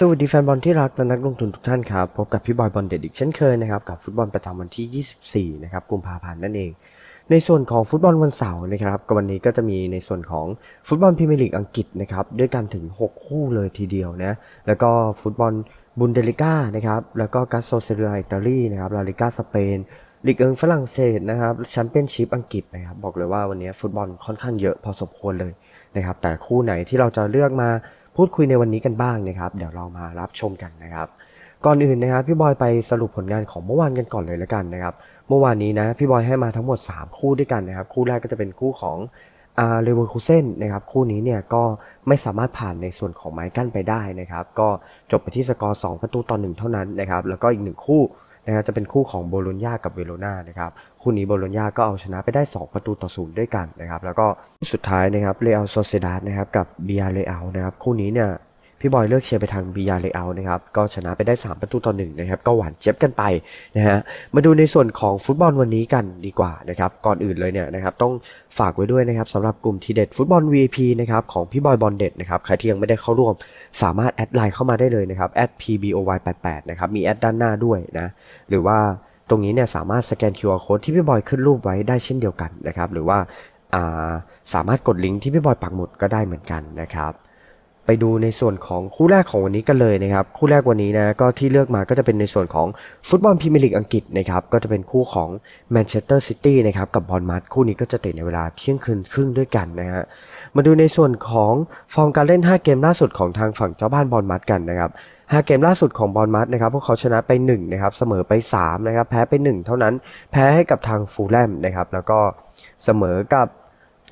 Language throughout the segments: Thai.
สวัสดีแฟนบอลที่รักและนักลงทุนทุกท่านครับ พบกับพี่บอยบอลเด็ดอีกเช่นเคยนะครับ กับฟุตบอลประจำวันที่ 24 นะครับ กุมภาพันธ์นั่นเอง ในส่วนของฟุตบอลวันเสาร์นะครับก็วันนี้ก็จะมีในส่วนของฟุตบอลพรีเมียร์ลีกอังกฤษนะครับ ด้วยกันถึง 6 คู่เลยทีเดียวนะ แล้วก็ฟุตบอลบุนเดลิก้านะครับ แล้วก็กัสโซเซเรียอิตาลีนะครับ ลาลิก้าสเปนลีกเอิงฝรั่งเศสนะครับแชมเปี้ยนชิพอังกฤษนะครับ บอกเลยว่าวันนี้ฟุตบอลค่อนข้างเยอะพอสมควรเลยนะครับ แต่คู่ไหนที่เราจะเลือกมา พูดคุยในวันนี้กันบ้างนะครับ เดี๋ยวเรามารับชมกันนะครับก่อนอื่นนะครับพี่บอยไปสรุปผลงานของเมื่อวานกันก่อนเลยแล้วกันนะครับ เมื่อวานนี้นะพี่บอยให้มาทั้งหมด 3 คู่ด้วยกันนะครับ คู่แรกก็จะเป็นคู่ของอาร์เลเวอร์คูเซนนะครับ คู่นี้เนี่ยก็ไม่สามารถผ่านในส่วนของไม้กั้นไปได้นะครับ ก็จบไปที่สกอร์ 2 ประตูต่อ 1 เท่านั้นนะครับ แล้วก็อีกหนึ่งคู่ นะครับจะเป็นคู่ของโบโลญญากับเวโรนานะครับคู่นี้โบโลญญาก็เอาชนะไปได้ 2 ประตูต่อศูนย์ด้วยกันนะครับแล้วก็สุดท้ายนะครับเรอัลโซเซดาดนะครับกับเบียเรอัลนะครับคู่นี้เนี่ย พี่บอยเลือกเชียร์ไปทางบียาเลเอานะครับก็ชนะไปได้ 3 ประตูต่อหนึ่งนะครับก็หวานเจ็บกันไปนะฮะมาดูในส่วนของฟุตบอลวันนี้กันดีกว่านะครับก่อนอื่นเลยเนี่ยนะครับต้องฝากไว้ด้วยนะครับสำหรับกลุ่มทีเด็ดฟุตบอล VIP นะครับของพี่บอยบอลเด็ดนะครับใครที่ยังไม่ได้เข้าร่วม สามารถแอดไลน์เข้ามาได้เลยนะครับแอด pboy88 นะครับมีแอดด้านหน้าด้วยนะหรือว่าตรงนี้เนี่ยสามารถสแกน QR code ที่พี่บอยขึ้นรูปไว้ได้เช่นเดียวกันนะครับหรือว่าาสามารถกดลิงก์ที่พี่บอยปักหมุดก็ได้เหมือนกันนะครับ ไปดูในส่วนของคู่แรกของวันนี้กันเลยนะครับ คู่แรกวันนี้นะก็ที่เลือกมาก็จะเป็นในส่วนของฟุตบอลพรีเมียร์ลีกอังกฤษนะครับก็จะเป็นคู่ของแมนเชสเตอร์ซิตี้นะครับกับบอลมัดคู่นี้ก็จะเตะในเวลาเที่ยงคืนครึ่งด้วยกันนะฮะมาดูในส่วนของฟอร์มการเล่น 5 เกมล่าสุดของทางฝั่งเจ้าบ้านบอลมัดกันนะครับ5เกมล่าสุดของบอลมัดนะครับพวกเขาชนะไป1นะครับเสมอไป3นะครับแพ้ไป 1 เท่านั้น แพ้ให้กับทางฟูลแลมนะครับแล้วก็เสมอกับ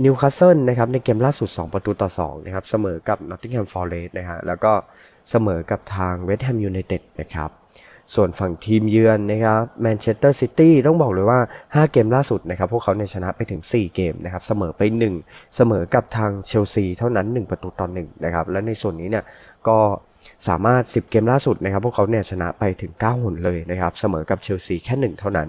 นิวคาสเซิลนะครับในเกมล่าสุด 2 ประตูต่อ2นะครับเสมอกับนอตติงแฮมฟอร์เรสต์นะฮะแล้วก็เสมอกับทางเวสต์แฮมยูไนเต็ดนะครับส่วนฝั่งทีมเยือนนะครับแมนเชสเตอร์ซิตี้ต้องบอกเลยว่า 5 เกมล่าสุดนะครับพวกเขาเนี่ยชนะไปถึง 4 เกมนะครับเสมอไป 1 เสมอกับทางเชลซีเท่านั้น 1 ประตูต่อ1นะครับและในส่วนนี้เนี่ยก็สามารถ 10 เกมล่าสุดนะครับพวกเขาเนี่ยชนะไปถึง 9 หนเลยนะครับเสมอกับเชลซีแค่ 1 เท่านั้น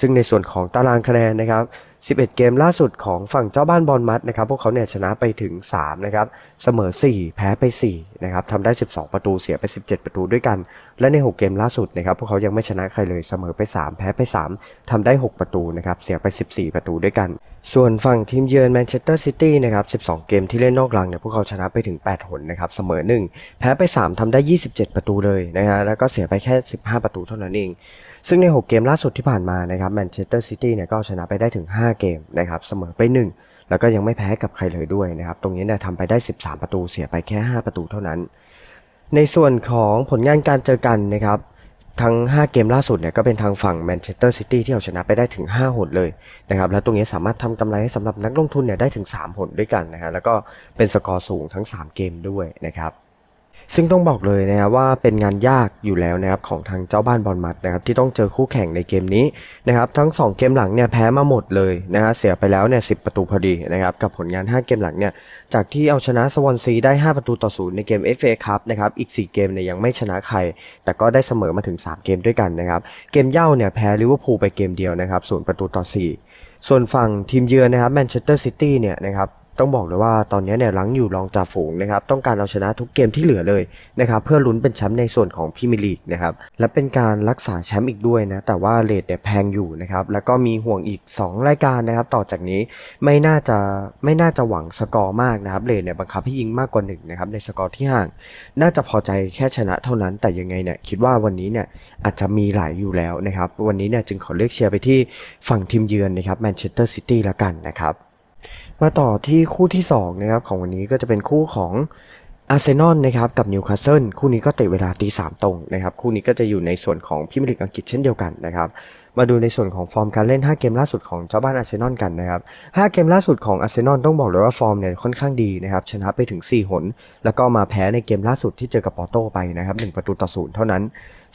ซึ่งในส่วนของตารางคะแนนนะครับ 11 เกมล่าสุดของฝั่งเจ้าบ้านบอลมัดนะครับพวกเขาเนี่ยชนะไปถึง 3 นะครับ เสมอ 4 แพ้ไป 4 นะครับทำได้ 12 ประตูเสียไป 17 ประตูด้วยกัน และใน 6 เกมล่าสุดนะครับพวกเขายังไม่ชนะใครเลยเสมอไป 3 แพ้ไป 3ทำได้ 6 ประตูนะครับเสียไป 14 ประตูด้วยกัน ส่วนฝั่งทีมเยือนแมนเชสเตอร์ซิตี้นะครับ 12 เกมที่เล่นนอกรังเนี่ยพวกเขาชนะไปถึง 8 หนนะครับเสมอ 1 แพ้ไป 3ทำได้ 27 ประตูเลยนะฮะแล้วก็เสียไปแค่ 15 ประตูเท่านั้นเอง ซึ่งใน 6 เกมล่าสุดที่ผ่านมานะครับแมนเชสเตอร์ซิตี้เนี่ยก็ชนะไปได้ถึง5 5 เกมนะครับเสมอไป 1 แล้วก็ยังไม่แพ้กับใครเลยด้วยนะครับ ตรงนี้เนี่ยทำไปได้ 13 ประตูเสียไปแค่ 5 ประตูเท่านั้น ในส่วนของผลงานการเจอกันนะครับทั้ง 5 เกมล่าสุดเนี่ยก็เป็นทางฝั่งแมนเชสเตอร์ซิตี้ที่เอาชนะไปได้ถึง 5 หนเลยนะครับแล้วตรงนี้สามารถทำกำไรให้สำหรับนักลงทุนเนี่ยได้ถึง 3 หนด้วยกันนะฮะแล้วก็เป็นสกอร์สูงทั้ง 3 เกมด้วยนะครับ ซึ่งต้องบอกเลยนะครับว่าเป็นงานยากอยู่แล้วนะครับของทางเจ้าบ้านบอลมัดนะครับที่ต้องเจอคู่แข่งในเกมนี้นะครับทั้ง 2 เกมหลังเนี่ยแพ้มาหมดเลยนะฮะเสียไปแล้วเนี่ยสิประตูพอดีนะครับกับผลงาน 5 เกมหลังเนี่ยจากที่เอาชนะสวอนซีได้ 5 ประตูต่อศูนย์ในเกม FA ครับนะครับอีก 4 เกมเนี่ยยังไม่ชนะใคร แต่ก็ได้เสมอมาถึง 3 เกมด้วยกันนะครับเกมเย่าเนี่ยแพ้ลิเวอร์พูลไปเกมเดียวนะครับศูนย์ประตูต่อ 4 ส่วนฝั่งทีมเยือนนะครับแมนเชสเตอร์ซิตี้เนี่ยนะครับ ต้องบอกเลยว่าตอนนี้เนี่ยหลังอยู่รองจ่าฝูงนะครับต้องการเอาชนะทุกเกมที่เหลือเลยนะครับเพื่อลุ้นเป็นแชมป์ในส่วนของพรีเมียร์ลีกนะครับและเป็นการรักษาแชมป์อีกด้วยนะแต่ว่าเลทเนี่ยแพงอยู่นะครับแล้วก็มีห่วงอีก 2 รายการนะครับต่อจากนี้ไม่น่าจะไม่น่าจะหวังสกอร์มากนะครับเลทเนี่ยบังคับให้ยิงมากกว่า1นะครับในสกอร์ที่ห่าง น่าจะพอใจแค่ชนะเท่านั้น แต่ยังไงเนี่ยคิดว่าวันนี้เนี่ยอาจจะมีหลายอยู่แล้วนะครับวันนี้เนี่ยจึงขอเลือกเชียร์ไปที่ฝั่งทีมเยือนนะครับแมนเชสเตอร์ซิตี้ละกันนะครับ มาต่อที่คู่ที่2นะครับของวันนี้ก็จะเป็นคู่ของอาร์เซนอลนะครับกับนิวคาสเซิลคู่นี้ก็เตะเวลาตีสามตรงนะครับคู่นี้ก็จะอยู่ในส่วนของพรีเมียร์ลีกอังกฤษเช่นเดียวกันนะครับมาดูในส่วนของฟอร์มการเล่น 5 เกมล่าสุดของเจ้าบ้านอาร์เซนอลกันนะครับ5เกมล่าสุดของอาร์เซนอลต้องบอกเลยว่าฟอร์มเนี่ยค่อนข้างดีนะครับชนะไปถึง 4 หน แล้วก็มาแพ้ในเกมล่าสุดที่เจอกับปอร์โตไปนะครับ1ประตูต่อศูนย์เท่านั้น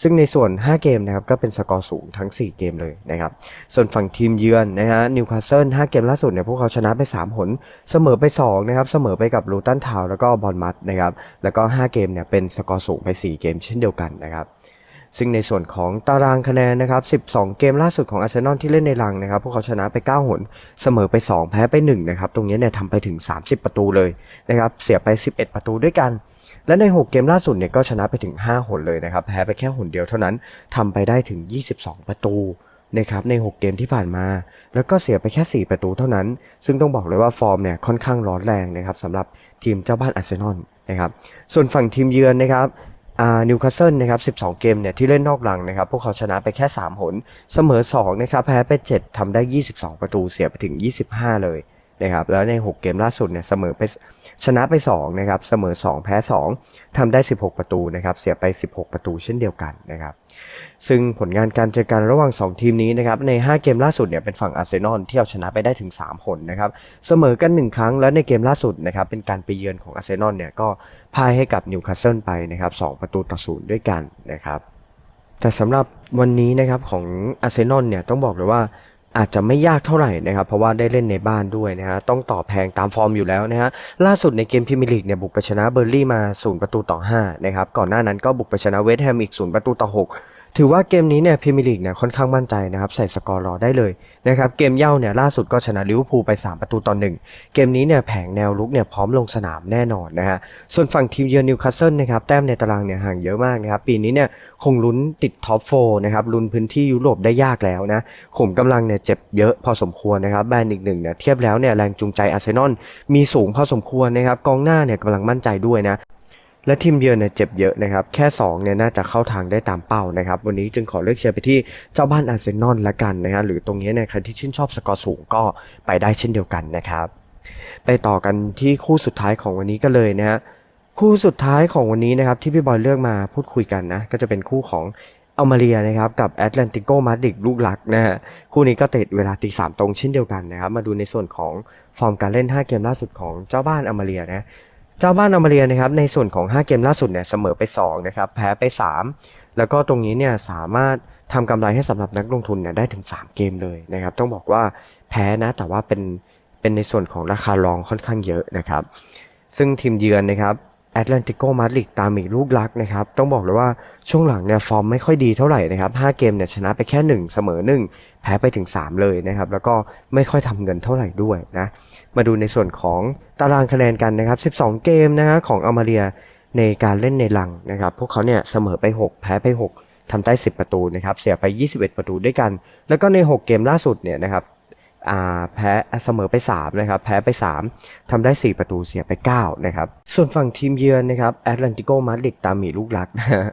ซึ่งในส่วน 5 เกมนะครับก็เป็นสกอร์สูงทั้ง 4 เกมเลยนะครับ ส่วนฝั่งทีมเยือนนะฮะนิวคาสเซิล5เกมล่าสุดเนี่ยพวกเขาชนะไป 3 หน เสมอไป2นะครับเสมอไปกับลูตันทาวแล้วก็บอลมัดนะครับแล้วก็ 5 เกมเนี่ยเป็นสกอร์สูงไป 4 เกมเช่นเดียวกันนะครับ ซึ่งในส่วนของตารางคะแนนนะครับ 12 เกมล่าสุดของอาร์เซนอลที่เล่นในรังนะครับ พวกเขาชนะไป 9 หน เสมอไป 2 แพ้ไป 1 นะครับ ตรงนี้เนี่ยทำไปถึง 30 ประตูเลยนะครับ เสียไป 11 ประตูด้วยกัน และใน 6 เกมล่าสุดเนี่ยก็ชนะไปถึง 5 หนเลยนะครับ แพ้ไปแค่หนเดียวเท่านั้นทำไปได้ถึง 22 ประตูนะครับใน 6 เกมที่ผ่านมา แล้วก็เสียไปแค่ 4 ประตูเท่านั้น ซึ่งต้องบอกเลยว่าฟอร์มเนี่ยค่อนข้างร้อนแรงนะครับสำหรับทีมเจ้าบ้านอาร์เซนอลนะครับ ส่วนฝั่งทีมเยือนนะครับ นิวคาสเซิลนะครับ 12 เกมเนี่ยที่เล่นนอกหลังนะครับ พวกเขาชนะไปแค่ 3 หน เสมอ 2 นะครับ แพ้ไป 7ทำได้ 22 ประตู เสียไปถึง 25 เลย นะครับแล้วใน 6 เกมล่าสุดเนี่ยเสมอไปชนะไป2นะครับเสมอ 2 แพ้ 2ทำได้ 16 ประตูนะครับเสียไป 16 ประตูเช่นเดียวกันนะครับซึ่งผลงานการเจอกันระหว่าง 2 ทีมนี้นะครับใน 5 เกมล่าสุดเนี่ยเป็นฝั่งอาร์เซนอลที่เอาชนะไปได้ถึง3หนนะครับเสมอกัน 1 ครั้งแล้วในเกมล่าสุดนะครับเป็นการไปเยือนของอาร์เซนอลเนี่ยก็พ่ายให้กับนิวคาสเซิลไปนะครับ2ประตูต่อศูนย์ด้วยกันนะครับแต่สำหรับวันนี้นะครับของอาร์เซนอลเนี่ยต้องบอกเลยว่า อาจจะไม่ยากเท่าไหร่นะครับ เพราะว่าได้เล่นในบ้านด้วยนะฮะต้องต่อแพงตามฟอร์มอยู่แล้วนะฮะล่าสุดในเกมพรีเมียร์ลีกเนี่ยบุกไปชนะเบอร์ลี่มา 0 ประตูต่อ 5 นะครับ ก่อนหน้านั้นก็บุกไปชนะเวสต์แฮมอีก 0 ประตูต่อ 6 ถือว่าเกมนี้เนี่ยพรีเมียร์ลีกเนี่ยค่อนข้างมั่นใจนะครับใส่สกอร์รอได้เลยนะครับเกมเย่าเนี่ยล่าสุดก็ชนะลิเวอร์พูลไป 3 ประตูต่อ1เกมนี้เนี่ยแผงแนวลุกเนี่ยพร้อมลงสนามแน่นอนนะฮะส่วนฝั่งทีมเยือนนิวคาสเซิลนะครับแต้มในตารางเนี่ยห่างเยอะมากนะครับปีนี้เนี่ยคงลุ้นติดท็อปโฟนะครับลุ้นพื้นที่ยุโรปได้ยากแล้วนะขุมกำลังเนี่ยเจ็บเยอะพอสมควรนะครับแบรนด์อีกหนึ่งเนี่ยเทียบแล้วเนี่ยแรงจูงใจอาร์เซนอลมีสูงพอสมควรนะครับกองหน้าเนี่ยกำลังมั่นใจด้วยนะ และทีมเยือนเนี่ยเจ็บเยอะนะครับแค่2เนี่ยน่าจะเข้าทางได้ตามเป้านะครับวันนี้จึงขอเลือกเชียร์ไปที่เจ้าบ้านอาร์เซนอลละกันนะฮะหรือตรงนี้เนี่ยใครที่ชื่นชอบสกอร์สูงก็ไปได้เช่นเดียวกันนะครับไปต่อกันที่คู่สุดท้ายของวันนี้กันเลยนะฮะคู่สุดท้ายของวันนี้นะครับที่พี่บอยเลือกมาพูดคุยกันนะก็จะเป็นคู่ของอัลมาเรียนะครับกับแอตแลนติโกมาดริดลูกหลักนะฮะคู่นี้ก็เตะเวลาตีสามตรงเช่นเดียวกันนะครับมาดูในส่วนของฟอร์มการเล่น 5 เกมล่าสุดของเจ้าบ้านอัลมาเรียนะ เจ้าบ้านอัลมาเรียนะครับในส่วนของ 5 เกมล่าสุดเนี่ยเสมอไป2นะครับแพ้ไป 3 แล้วก็ตรงนี้เนี่ยสามารถทำกำไรให้สำหรับนักลงทุนเนี่ยได้ถึง 3 เกมเลยนะครับต้องบอกว่าแพ้นะแต่ว่าเป็นเป็นในส่วนของราคารองค่อนข้างเยอะนะครับ ซึ่งทีมเยือนนะครับ แอตแลนติโกมาดริดตามอีกลูกลักนะครับ ต้องบอกเลยว่าช่วงหลังเนี่ยฟอร์มไม่ค่อยดีเท่าไหร่นะครับ 5 เกมเนี่ยชนะไปแค่ 1 เสมอ 1 แพ้ไปถึง 3 เลยนะครับ แล้วก็ไม่ค่อยทำเงินเท่าไหร่ด้วยนะ มาดูในส่วนของตารางคะแนนกันนะครับ 12 เกมนะฮะของอัลมาเรียในการเล่นในลังนะครับ พวกเขาเนี่ยเสมอไป 6 แพ้ไป 6ทำได้ 10 ประตูนะครับ เสียไป 21 ประตูด้วยกัน แล้วก็ใน 6 เกมล่าสุดเนี่ยนะครับ แพ้เสมอไป3นะครับแพ้ไป 3ทำได้ 4 ประตูเสียไป9นะครับส่วนฝั่งทีมเยือนนะครับแอตแลนติโกมาดริดตามมีลูกรักนะ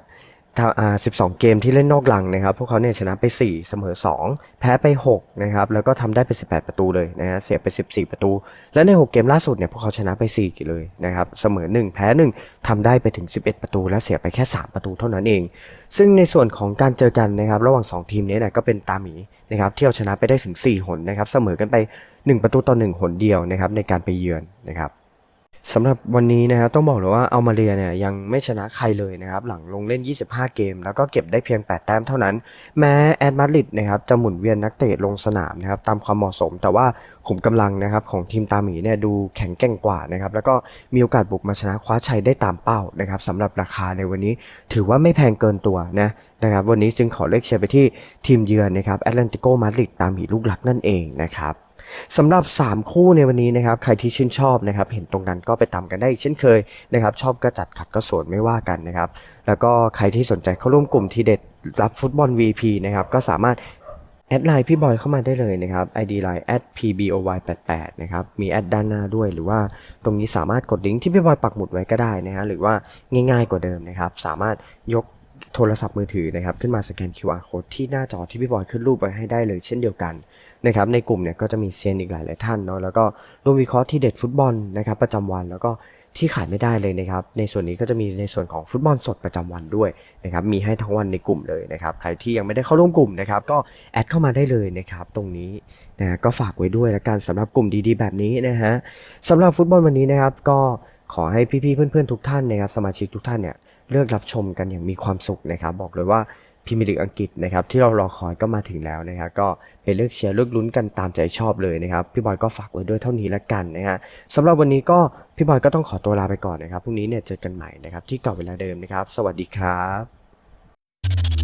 ฮะทำอ่า12เกมที่เล่นนอกหลังนะครับ พวกเขาเนี่ยชนะไป 4 เสมอ 2 แพ้ไป 6 นะครับ แล้วก็ทำได้ไป 18 ประตูเลยนะฮะ เสียไป 14 ประตู และใน 6 เกมล่าสุดเนี่ยพวกเขาชนะไป4เลยนะครับ เสมอ 1 แพ้ 1ทำได้ไปถึง 11 ประตู และเสียไปแค่ 3 ประตูเท่านั้นเอง ซึ่งในส่วนของการเจอกันนะครับ ระหว่าง 2 ทีมนี้เนี่ยก็เป็นตาหมีนะครับที่เอาชนะไปได้ถึง 4 หนนะครับ เสมอกันไป 1 ประตูต่อ 1 หนเดียวนะครับในการไปเยือนนะครับ สำหรับวันนี้นะครับต้องบอกเลยว่าอัลมาเรียเนี่ยยังไม่ชนะใครเลยนะครับหลังลงเล่น 25 เกม แล้วก็เก็บได้เพียง 8 แต้มเท่านั้น แม้แอดมาดริดนะครับจะหมุนเวียนนักเตะลงสนามนะครับตามความเหมาะสม แต่ว่าขุมกำลังนะครับของทีมตาหมีเนี่ยดูแข็งแกร่งกว่านะครับแล้วก็มีโอกาสบุกมาชนะคว้าชัยได้ตามเป้านะครับสำหรับราคาในวันนี้ ถือว่าไม่แพงเกินตัวนะนะครับวันนี้จึงขอเลือกเชียร์ไปที่ทีมเยือนนะครับแอตแลนติโกมาดริดตามหมีลูกหลักนั่นเองนะครับ สำหรับ 3 คู่ในวันนี้นะครับใครที่ชื่นชอบนะครับเห็นตรงกันก็ไปตามกันได้เช่นเคยนะครับชอบก็จัดขัดก็สวนไม่ว่ากันนะครับแล้วก็ใครที่สนใจเข้าร่วมกลุ่มทีเด็ดรับฟุตบอล VP นะครับก็สามารถแอดไลน์พี่บอยเข้ามาได้เลยนะครับ ID line at pboy88 นะครับ มีแอดด้านหน้าด้วย หรือว่าตรงนี้สามารถกดลิงก์ที่พี่บอยปักหมุดไว้ก็ได้นะฮะ หรือว่าง่ายๆกว่าเดิมนะครับ สามารถยก โทรศัพท์มือถือนะครับขึ้นมาสแกน QR code ที่หน้าจอที่พี่บอยขึ้นรูปไว้ให้ได้เลยเช่นเดียวกันนะครับในกลุ่มเนี่ยก็จะมีเซียนอีกหลายหลายท่านเนาะแล้วก็รวมวิเคราะห์ที่เด็ดฟุตบอลนะครับประจำวันแล้วก็ที่ขาดไม่ได้เลยนะครับในส่วนนี้ก็จะมีในส่วนของฟุตบอลสดประจำวันด้วยนะครับมีให้ทั้งวันในกลุ่มเลยนะครับใครที่ยังไม่ได้เข้าร่วมกลุ่มนะครับก็แอดเข้ามาได้เลยนะครับตรงนี้นะก็ฝากไว้ด้วยละกันสำหรับกลุ่มดีๆ แบบนี้นะฮะสำหรับฟุตบอลวันนี้นะครับก็ขอให้พี่ๆเพื่อนๆทุกท่านนะครับสมาชิกทุกท่านเนี่ย เลือกรับชมกันอย่างมีความสุขนะครับ บอกเลยว่าพิมพ์ลิกอังกฤษนะครับที่เรารอคอยก็มาถึงแล้วนะครับก็เป็นเลือกเชียร์เลือกลุ้นกันตามใจชอบเลยนะครับพี่บอยก็ฝากไว้ด้วยเท่านี้ละกันนะฮะสำหรับวันนี้ก็พี่บอยก็ต้องขอตัวลาไปก่อนนะครับพรุ่งนี้เนี่ยเจอกันใหม่นะครับที่เก่าเวลาเดิมนะครับ สวัสดีครับ